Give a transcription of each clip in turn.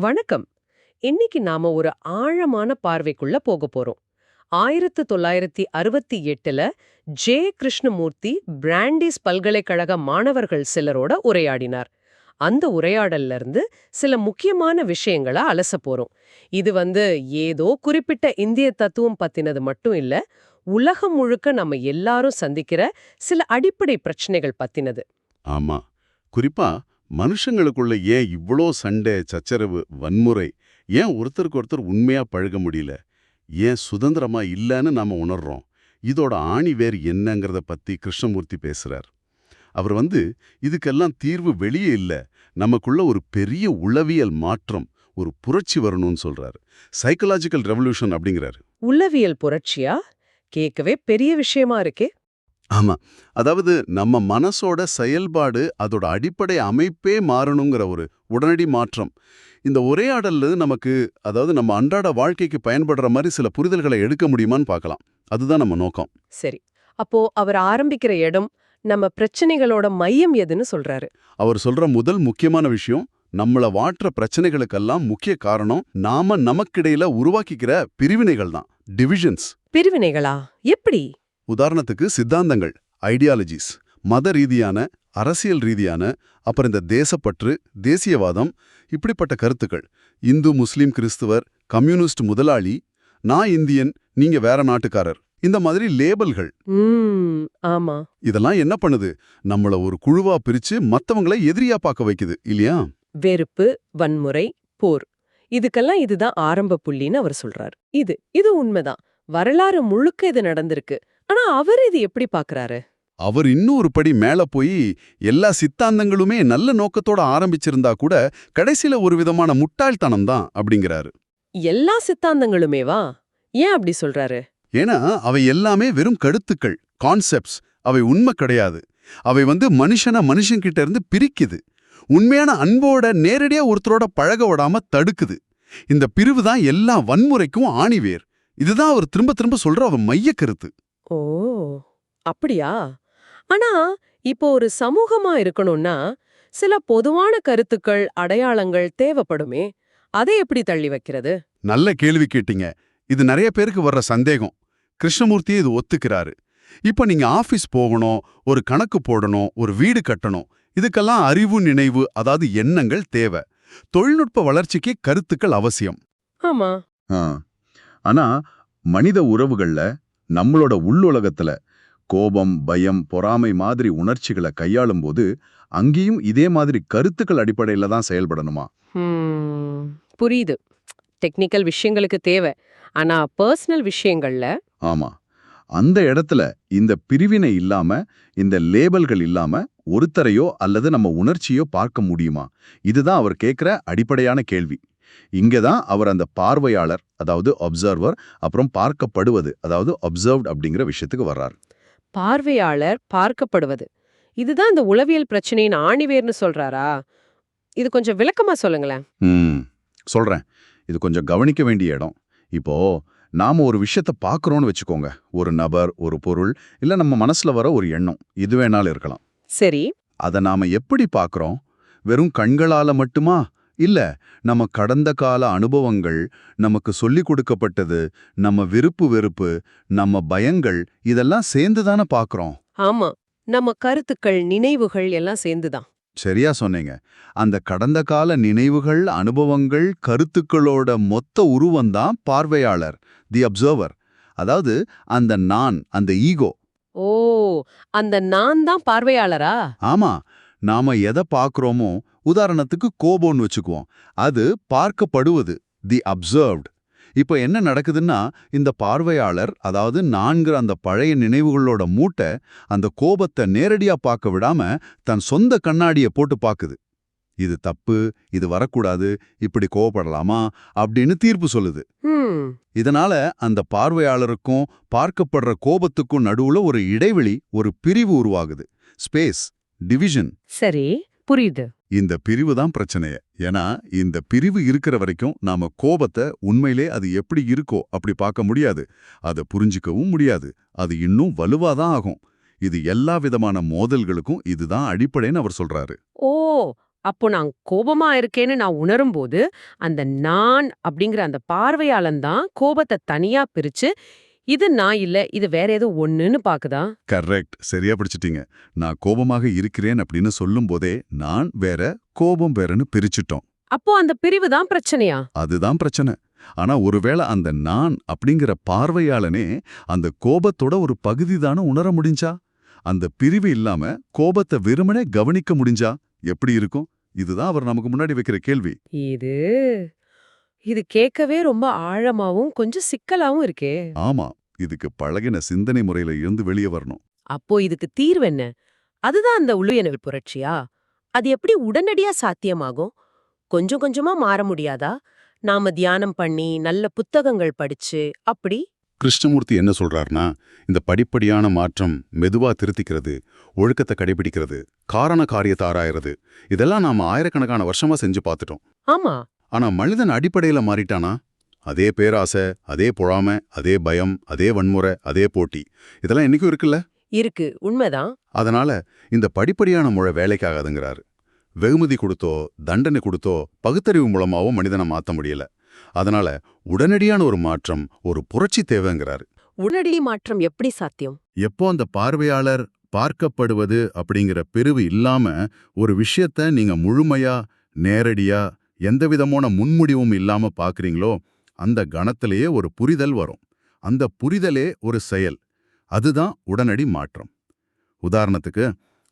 வணக்கம். இன்னைக்கு நாம ஒரு ஆழமான பார்வைக்குள்ள போக போறோம். ஆயிரத்து தொள்ளாயிரத்தி அறுபத்தி எட்டுல ஜே கிருஷ்ணமூர்த்தி பிராண்டிஸ் பல்கலைக்கழக மாணவர்கள் சிலரோட உரையாடினார். அந்த உரையாடல்ல இருந்து சில முக்கியமான விஷயங்களை அலச போறோம். இது வந்து ஏதோ குறிப்பிட்ட இந்திய தத்துவம் பத்தினது மட்டும் இல்ல உலகம் முழுக்க நம்ம எல்லாரும் சந்திக்கிற சில அடிப்படை பிரச்சனைகள் பத்தினது. ஆமா. குறிப்பா மனுஷங்களுக்குள்ள ஏன் இவ்ளோ சண்டை சச்சரவு வன்முறை? ஏன் ஒருத்தருக்கு ஒருத்தர் உண்மையா பழக முடியல? ஏன் சுதந்திரமா இல்லைன்னு நாம உணர்றோம்? இதோட ஆணி வேர் என்னங்கிறத பத்தி கிருஷ்ணமூர்த்தி பேசுறார். அவர் வந்து இதுக்கெல்லாம் தீர்வு வெளியே இல்ல. நமக்குள்ள ஒரு பெரிய உளவியல் மாற்றம் ஒரு புரட்சி வரணும்னு சொல்றாரு. சைக்கலாஜிக்கல் ரெவல்யூஷன் அப்படிங்கிறாரு. உளவியல் புரட்சியா? கேட்கவே பெரிய விஷயமா இருக்கே. ஆமா. அதாவது நம்ம மனசோட செயல்பாடு அதோட அடிப்படை அமைப்பே மாறணுங்கிற ஒரு உடனடி மாற்றம். இந்த உரையாடல்ல நமக்கு அதாவது நம்ம அன்றாட வாழ்க்கைக்கு பயன்படுற மாதிரி சில புரிதல்களை எடுக்க முடியுமான்னு பார்க்கலாம். அதுதான் நம்ம நோக்கம். சரி. அப்போ அவர் ஆரம்பிக்கிற இடம் நம்ம பிரச்சனைகளோட மையம் எதுன்னு சொல்றாரு. அவர் சொல்ற முதல் முக்கியமான விஷயம் நம்மள வாற்ற பிரச்சனைகளுக்கெல்லாம் முக்கிய காரணம் நாம நமக்கிடையில உருவாக்கிக்கிற பிரிவினைகள் தான் டிவிஷன்ஸ். பிரிவினைகளா? எப்படி? உதாரணத்துக்கு சித்தாந்தங்கள் ஐடியாலஜிஸ் மத ரீதியான அரசியல் ரீதியான அப்புறம் இந்த தேசப்பற்று தேசியவாதம் இப்படிப்பட்ட கருத்துக்கள். இந்து முஸ்லிம் கிறிஸ்துவர் கம்யூனிஸ்ட் முதலாளி நான் இந்தியன் நீங்க வேற நாட்டுக்காரர். இந்த மாதிரி லேபல்கள் ஆமா. இதெல்லாம் என்ன பண்ணுது? நம்மள ஒரு குழுவா பிரிச்சு மத்தவங்கள எதிரியா பார்க்க வைக்குது இல்லையா? வெறுப்பு வன்முறை போர். இதுக்கெல்லாம் இதுதான் ஆரம்ப புள்ளின்னு அவர் சொல்றாரு. இது இது உண்மைதான். வரலாறு முழுக்க இது நடந்திருக்கு. ஆனா அவர் இது எப்படி பாக்குறாரு? அவர் இன்னும் ஒரு படி மேல போய் எல்லா சித்தாந்தங்களுமே நல்ல நோக்கத்தோட ஆரம்பிச்சிருந்தா கூட கடைசியில ஒரு விதமான முட்டாள்தனம் தான் அப்படிங்கிறாரு. எல்லா சித்தாந்தங்களுமேவா? ஏன் அப்படி சொல்றாரு? ஏன்னா அவை எல்லாமே வெறும் கருத்துக்கள் கான்செப்ட்ஸ் அவை உண்மை கிடையாது. அவை வந்து மனுஷனை மனுஷன்கிட்ட இருந்து பிரிக்குது. உண்மையான அன்போட நேரடியா ஒருத்தரோட பழக விடாம தடுக்குது. இந்த பிரிவு தான் எல்லா வன்முறைக்கும் ஆணிவேர். இதுதான் அவர் திரும்ப திரும்ப சொல்ற அவர் மைய கருத்து. ஓ அப்படியா? ஆனா இப்போ ஒரு சமூகமா இருக்கணும்னா சில பொதுவான கருத்துக்கள் அடையாளங்கள் தேவைப்படுமே. அதை எப்படி தள்ளி வைக்கிறது? நல்ல கேள்வி கேட்டீங்க. இது நிறைய பேருக்கு வர்ற சந்தேகம். கிருஷ்ணமூர்த்தி இது ஒத்துக்கிறாரு. இப்ப நீங்க ஆபீஸ் போகணும் ஒரு கணக்கு போடணும் ஒரு வீடு கட்டணும் இதுக்கெல்லாம் அறிவு நினைவு அதாவது எண்ணங்கள் தேவை. தொழில்நுட்ப வளர்ச்சிக்கு கருத்துக்கள் அவசியம். ஆமா. ஆனா மனித உறவுகள்ல நம்மளோட உள்ளுலகத்துல கோபம் பயம் பொறாமை மாதிரி உணர்ச்சிகளை கையாளும் போது அங்கேயும் இதே மாதிரி கருத்துக்கள் அடிப்படையில தான் செயல்படணுமா? புரியுது. டெக்னிக்கல் விஷயங்களுக்கு தேவை. ஆனா பர்சனல் விஷயங்கள்ல ஆமா. அந்த இடத்துல இந்த பிரிவினை இல்லாம இந்த லேபல்கள் இல்லாம ஒருத்தரையோ அல்லது நம்ம உணர்ச்சியோ பார்க்க முடியுமா? இதுதான் அவர் கேட்கிற அடிப்படையான கேள்வி. இங்கதான் அவர் அந்த பார்வையாளர் அதாவது அப்சர்வர் அப்புறம் பார்க்கப்படுவது அதாவது அப்சர்வ்ட் அப்படிங்கிற விஷயத்துக்கு வர்றார். பார்வையாளர் பார்க்கப்படுவது. இதுதான் இந்த உளவியல் பிரச்சனையின் ஆணிவேர்னு சொல்றாரா? இது கொஞ்சம் விளக்கமா சொல்லுங்களேன். ம் சொல்றேன். இது கொஞ்சம் கவனிக்க வேண்டிய இடம். இப்போ நாம ஒரு விஷயத்த பார்க்கறோம்னு வச்சுக்கோங்க. ஒரு நபர் ஒரு பொருள் இல்ல நம்ம மனசுல வர ஒரு எண்ணம். இது வேணாலும் இருக்கலாம். சரி. அதை நாம எப்படி பார்க்கறோம்? வெறும் கண்களால மட்டுமா? இல்ல நம்ம கடந்த கால அனுபவங்கள் நமக்கு சொல்லிக் கொடுக்கப்பட்டது நம்ம விருப்பு வெறுப்பு நம்ம பயங்கள் இதெல்லாம் சேர்ந்து தானே பார்க்கறோம் ஆமா நம்ம கருத்துக்கள் நினைவுகள் எல்லாம் சேர்ந்துதான். சரியா சொன்னீங்க. அந்த கடந்த கால நினைவுகள் அனுபவங்கள் கருத்துக்களோட மொத்த உருவம்தான் பார்வையாளர் தி அப்சர்வர் அதாவது அந்த நான் அந்த ஈகோ ஓ அந்த நான் தான் பார்வையாளரா? ஆமா நாம எதை பார்க்கறோமோ உதாரணத்துக்கு கோபம்னு வச்சுக்குவோம். அது பார்க்கப்படுவது தி அப்சர்வ்ட் இப்போ என்ன நடக்குதுன்னா இந்த பார்வையாளர் அதாவது நான்கிற அந்த பழைய நினைவுகளோட மூட்டை அந்த கோபத்தை நேரடியா பார்க்க விடாம தன் சொந்த கண்ணாடியை போட்டு பார்க்குது. இது தப்பு இது வரக்கூடாது இப்படி கோவப்படலாமா அப்படின்னு தீர்ப்பு சொல்லுது. இதனால அந்த பார்வையாளருக்கும் பார்க்கப்படுற கோபத்துக்கும் நடுவுல ஒரு இடைவெளி ஒரு பிரிவு உருவாகுது. ஸ்பேஸ் டிவிஷன் சரி புரியுது. இந்த பிரிவு தான் பிரச்சனைய. ஏன்னா இந்த பிரிவு இருக்கிற வரைக்கும் நாம கோபத்தை உண்மையிலே அது எப்படி இருக்கோ அப்படி பார்க்க முடியாது. அதை புரிஞ்சிக்கவும் முடியாது. அது இன்னும் வலுவாதான் ஆகும். இது எல்லா விதமான மோதல்களுக்கும் இதுதான் அடிப்படைன்னு அவர் சொல்றாரு. ஓ! அப்போ நான் கோபமா இருக்கேன்னு நான் உணரும்போது அந்த நான் அப்படிங்கிற அந்த பார்வையாளன் தான் கோபத்தை தனியா பிரிச்சு இது நான் இல்ல இது வேற ஏதோ ஒண்ணுன்னு பாக்குதா? கரெக்ட். சரியா பிடிச்சிட்டீங்க. நான் கோபமாக இருக்கிறேன் அப்படின்னு சொல்லும் போதே நான் வேற கோபம் வேறன்னு பிரிச்சுட்டோம். அப்போ அந்த பிரிவு தான் பிரச்சனையா? அதுதான் பிரச்சனை. ஆனா ஒருவேளை அந்த நான் அப்படிங்கிற பார்வையாளனே அந்த கோபத்தோட ஒரு பகுதி தானே உணர முடிஞ்சா? அந்த பிரிவு இல்லாம கோபத்தை வெறுமனே கவனிக்க முடிஞ்சா? எப்படி இருக்கும்? இதுதான் அவர் நமக்கு முன்னாடி வைக்கிற கேள்வி. இது இது கேட்கவே ரொம்ப ஆழமாவும் கொஞ்சம் சிக்கலாவும் இருக்கே. ஆமா இதுக்கு பழகின சிந்தனை முறையில இருந்து வெளியே வரணும். அப்போ இதுக்கு தீர்வு என்ன? அதுதான் அந்த உள்ளுயனல் புரட்சியா? அது எப்படி உடனடியா சாத்தியமாகும்? கொஞ்சம் கொஞ்சமா மாற முடியாதா? நாம தியானம் பண்ணி நல்ல புத்தகங்கள் படிச்சு அப்படி? கிருஷ்ணமூர்த்தி என்ன சொல்றாருன்னா இந்த படிப்படியான மாற்றம் மெதுவா திருத்திக்கிறது ஒழுக்கத்தை கடைபிடிக்கிறது காரண காரியத்தை ஆராயறது இதெல்லாம் நாம ஆயிரக்கணக்கான வருஷமா செஞ்சு பார்த்துட்டோம். ஆமா. ஆனா மனிதன் அடிப்படையில மாறிட்டானா? அதே பேராசை அதே பொறாமை அதே பயம் அதே வன்முறை அதே போட்டி. இதெல்லாம் இன்னைக்கும் இருக்குல்ல? இருக்கு. உண்மைதான். அதனால இந்த படிப்படியான முறை வேலைக்காகாதுங்கிறாரு. வெகுமதி கொடுத்தோ தண்டனை கொடுத்தோ பகுத்தறிவு மூலமாவோ மனிதனை மாத்த முடியல. அதனால உடனடியான ஒரு மாற்றம் ஒரு புரட்சி தேவைங்கிறாரு. உடனடி மாற்றம் எப்படி சாத்தியம்? எப்போ அந்த பார்வையாளர் பார்க்கப்படுவது அப்படிங்கிற பிரிவு இல்லாம ஒரு விஷயத்த நீங்க முழுமையா நேரடியா எந்த விதமான முன்முடிவும் இல்லாம பாக்குறீங்களோ அந்த கணத்திலேயே ஒரு புரிதல் வரும். அந்த புரிதலே ஒரு செயல். அதுதான் உடனடி மாற்றம். உதாரணத்துக்கு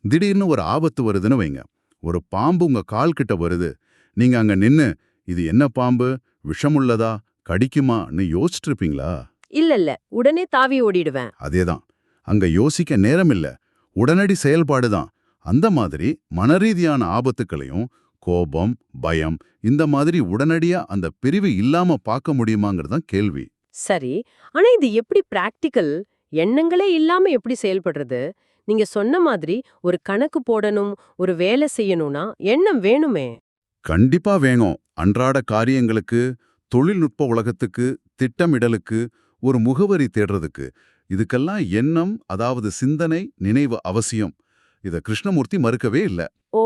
திடீர்னு ஒரு ஆபத்து வருதுன்னு வைங்க. ஒரு பாம்பு உங்க கால் கிட்ட வருது. நீங்க அங்க நின்னு இது என்ன பாம்பு? விஷமுள்ளதா கடிக்குமான்னு யோசிச்சுட்டு இருப்பீங்களா இல்ல இல்ல. உடனே தாவி ஓடிடுவேன். அதேதான். அங்க யோசிக்க நேரமில்ல உடனடி செயல்பாடு தான் அந்த மாதிரி மனரீதியான ஆபத்துக்களையும் கோபம் பயம் இந்த மாதிரி உடனடியா அந்த பிரிவு இல்லாம பார்க்க முடியுமாங்கிறது தான் கேள்வி. சரி ஆனா இது எப்படி பிராக்டிக்கல் எண்ணங்களே இல்லாம எப்படி செயல்படுறது? நீங்க சொன்ன மாதிரி ஒரு கணக்கு போடணும் ஒரு வேலை செய்யணும்னா எண்ணம் வேணுமே. கண்டிப்பா வேணும். அன்றாட காரியங்களுக்கு தொழில்நுட்ப உலகத்துக்கு திட்டமிடலுக்கு ஒரு முகவரி தேடுறதுக்கு. இதுக்கெல்லாம் எண்ணம் அதாவது சிந்தனை நினைவு அவசியம். இத கிருஷ்ணமூர்த்தி மறுக்கவே இல்ல. ஓ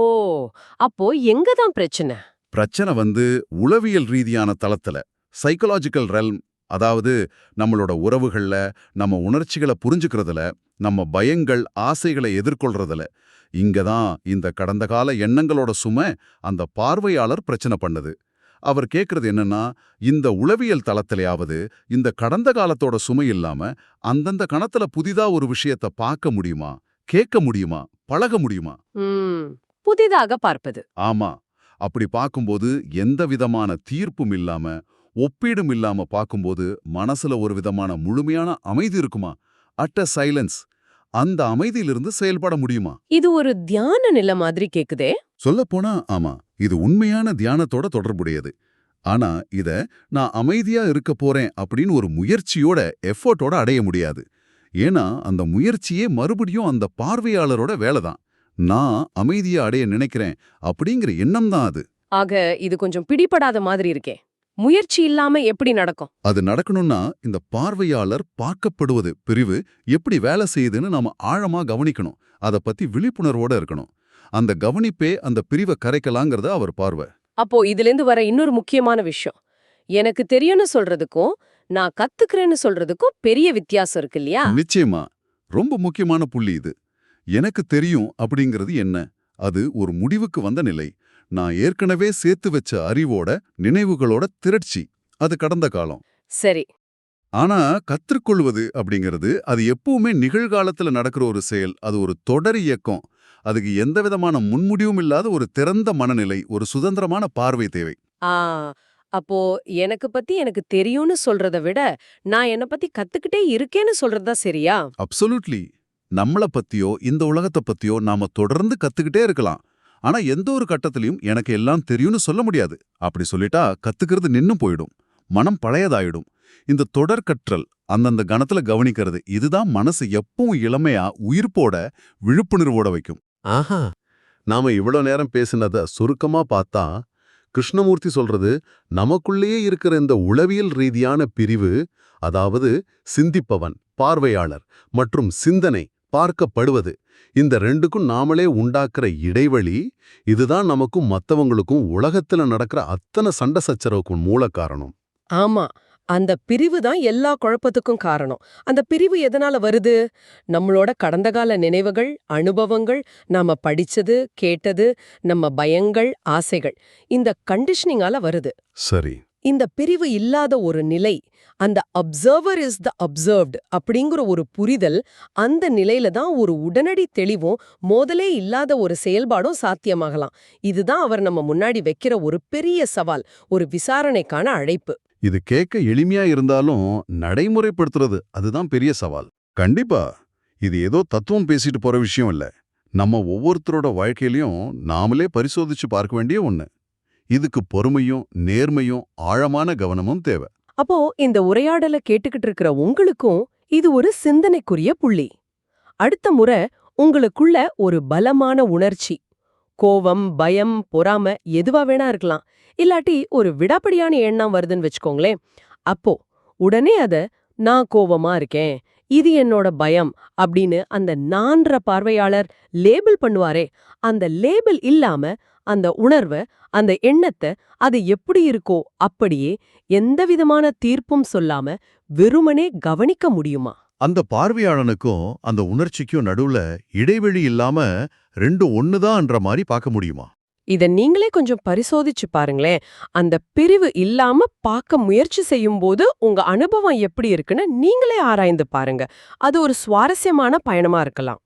அப்போ எங்க தான் பிரச்சனை? பிரச்சனை வந்து உளவியல் ரீதியான தளத்துல சைக்கலாஜிக்கல் ரெல்ம் அதாவது நம்மளோட உறவுகள்ல நம்ம உணர்ச்சிகளை புரிஞ்சுக்கிறதுல நம்ம பயங்கள் ஆசைகளை எதிர்கொள்றதுல. இங்க தான் இந்த கடந்த கால எண்ணங்களோட சுமை அந்த பார்வையாளர் பிரச்சனை பண்ணுது. அவர் கேக்குறது என்னன்னா இந்த உளவியல் தளத்திலேயாவது இந்த கடந்த காலத்தோட சுமை இல்லாம அந்தந்த கணத்துல புதிதா ஒரு விஷயத்த பார்க்க முடியுமா? கேட்க முடியுமா? பழக முடியுமா? புதிதாக பார்ப்பது. ஆமா. அப்படி பார்க்கும்போது எந்த விதமான தீர்ப்பும் இல்லாம ஒப்பீடும் இல்லாம பார்க்கும்போது மனசுல ஒரு விதமான முழுமையான அமைதி இருக்குமா? அட்ட சைலன்ஸ். அந்த அமைதியிலிருந்து செயல்பட முடியுமா? இது ஒரு தியான நிலை மாதிரி கேக்குதே. சொல்லப்போனா ஆமா இது உண்மையான தியானத்தோட தொடர்புடையது. ஆனா இத நான் அமைதியா இருக்க போறேன் அப்படின்னு ஒரு முயற்சியோட எஃபோர்ட்டோட அடைய முடியாது. ஏன்னா அந்த முயற்சியே மறுபடியும் அந்த பார்வையாளரோட வேலைதான். நான் அமைதியா அடைய நினைக்கிறேன் அப்படிங்கிற எண்ணம் தான் அது. ஆக இது கொஞ்சம் பிடிபடாத மாதிரி இருக்கே. முயற்சி இல்லாம எப்படி நடக்கும்? அது நடக்கணும்னா இந்த பார்வையாளர் பார்க்கப்படுவது பிரிவு எப்படி வேலை செய்யுதுன்னு நாம ஆழமா கவனிக்கணும். அத பத்தி விழிப்புணர்வோட இருக்கணும். அந்த கவனிப்பே அந்த பிரிவை கரைக்கலாங்கிறத அவர் பார்வை அப்போ இதிலிருந்து வர இன்னொரு முக்கியமான விஷயம். எனக்கு தெரியும்னு சொல்றதுக்கும் நான் கத்துக்கிறேன்னு சொல்றதுக்கும் பெரிய வித்தியாசம் இருக்கு இல்லையா நிச்சயமா. ரொம்ப முக்கியமான புள்ளி இது. எனக்கு தெரியும் அப்படிங்கிறது என்ன? அது ஒரு முடிவுக்கு வந்த நிலை. நான் ஏற்கனவே சேர்த்து வச்ச அறிவோட நினைவுகளோட திரட்சி. அது கடந்த காலம். சரி. ஆனா கற்றுக்கொள்வது அப்படிங்கிறது அது எப்பவுமே நிகழ்காலத்துல நடக்கிற ஒரு செயல். அது ஒரு தொடர் இயக்கம். அதுக்கு எந்த விதமான முன்முடிவும் இல்லாத ஒரு திறந்த மனநிலை ஒரு சுதந்திரமான பார்வை தேவை. அப்போ எனக்கு பத்தி எனக்கு தெரியும்னு சொல்றத விட நான் என்ன பத்தி கத்துக்கிட்டே இருக்கேன்னு சொல்றதா சரியா? அப்சொல்யூட்லி நம்மள பத்தியோ இந்த உலகத்தை பத்தியோ நாம தொடர்ந்து கத்துக்கிட்டே இருக்கலாம். ஆனா எந்த ஒரு கட்டத்திலையும் எனக்கு எல்லாம் தெரியும்னு சொல்ல முடியாது. அப்படி சொல்லிட்டா கத்துக்கிறது நின்னு போயிடும். மனம் பழையதாயிடும். இந்த தொடர் கற்றல் அந்தந்த கணத்துல கவனிக்கிறது இதுதான் மனசு எப்பவும் இளமையா உயிர்ப்போட விழிப்புணர்வோட வைக்கும். ஆஹா. நாம இவ்வளோ நேரம் பேசினத சுருக்கமா பார்த்தா கிருஷ்ணமூர்த்தி சொல்றது நமக்குள்ளேயே இருக்கிற இந்த உளவியல் ரீதியான பிரிவு அதாவது சிந்திப்பவன் பார்வையாளர் மற்றும் சிந்தனை பார்க்கப்படுவது இந்த ரெண்டுக்கும் நாமளே உண்டாக்குற இடைவெளி இதுதான் நமக்கும் மத்தவங்களுக்கும் உலகத்துல நடக்கிற அத்தனை சண்டை சச்சரவுக்கும் மூல காரணம். ஆமா. அந்த பிரிவு தான் எல்லா குழப்பத்துக்கும் காரணம். அந்த பிரிவு எதனால வருது? நம்மளோட கடந்த கால நினைவுகள் அனுபவங்கள் நாம படிச்சது கேட்டது நம்ம பயங்கள் ஆசைகள் இந்த கண்டிஷனிங்கால வருது. சரி. இந்த பிரிவு இல்லாத ஒரு நிலை அந்த அப்சர்வர் இஸ் த அப்சர்வ்டு அப்படிங்கிற ஒரு புரிதல் அந்த நிலையில தான் ஒரு உடனடி தெளிவும் மோதலே இல்லாத ஒரு செயல்பாடும் சாத்தியமாகலாம். இதுதான் அவர் நம்ம முன்னாடி வைக்கிற ஒரு பெரிய சவால் ஒரு விசாரணைக்கான அழைப்பு. இது கேட்க எளிமையா இருந்தாலும் நடைமுறைப்படுத்துறது அதுதான் பெரிய சவால். கண்டிப்பா இது ஏதோ தத்துவம் பேசிட்டு போற விஷயம் இல்ல. நம்ம ஒவ்வொருத்தரோட வாழ்க்கையிலயும் நாமளே பரிசோதிச்சு பார்க்க வேண்டிய ஒண்ணு. இதுக்கு பொறுமையும் நேர்மையும் ஆழமான கவனமும் தேவை. அப்போ இந்த உரையாடலை கேட்டுக்கிட்டு இருக்கிற உங்களுக்கும் இது ஒரு சிந்தனைக்குரிய புள்ளி. அடுத்த முறை உங்களுக்குள்ள ஒரு பலமான உணர்ச்சி. கோவம் பயம் பொறாம எதுவா வேணா இருக்கலாம். இல்லாட்டி ஒரு விடாப்படியான எண்ணம் வருதுன்னு வச்சுக்கோங்களேன். அப்போ உடனே அத நான் கோவமா இருக்கேன் இது என்னோட பயம் அப்படின்னு அந்த நான்ற பார்வையாளர் லேபிள் பண்ணுவாரே அந்த லேபிள் இல்லாம அந்த உணர்வை அந்த எண்ணத்தை அது எப்படி இருக்கோ அப்படியே எந்த விதமான தீர்ப்பும் சொல்லாம வெறுமனே கவனிக்க முடியுமா? அந்த பார்வையாளனுக்கும் அந்த உணர்ச்சிக்கும் நடுவுல இடைவெளி இல்லாம ரெண்டும் ஒண்ணுதான்ற மாதிரி பார்க்க முடியுமா? இத நீங்களே கொஞ்சம் பரிசோதிச்சு பாருங்களேன். அந்த பிரிவு இல்லாம பார்க்க முயற்சி செய்யும் போது உங்க அனுபவம் எப்படி இருக்குன்னு நீங்களே ஆராய்ந்து பாருங்க. அது ஒரு சுவாரஸ்யமான பயணமா இருக்கலாம்.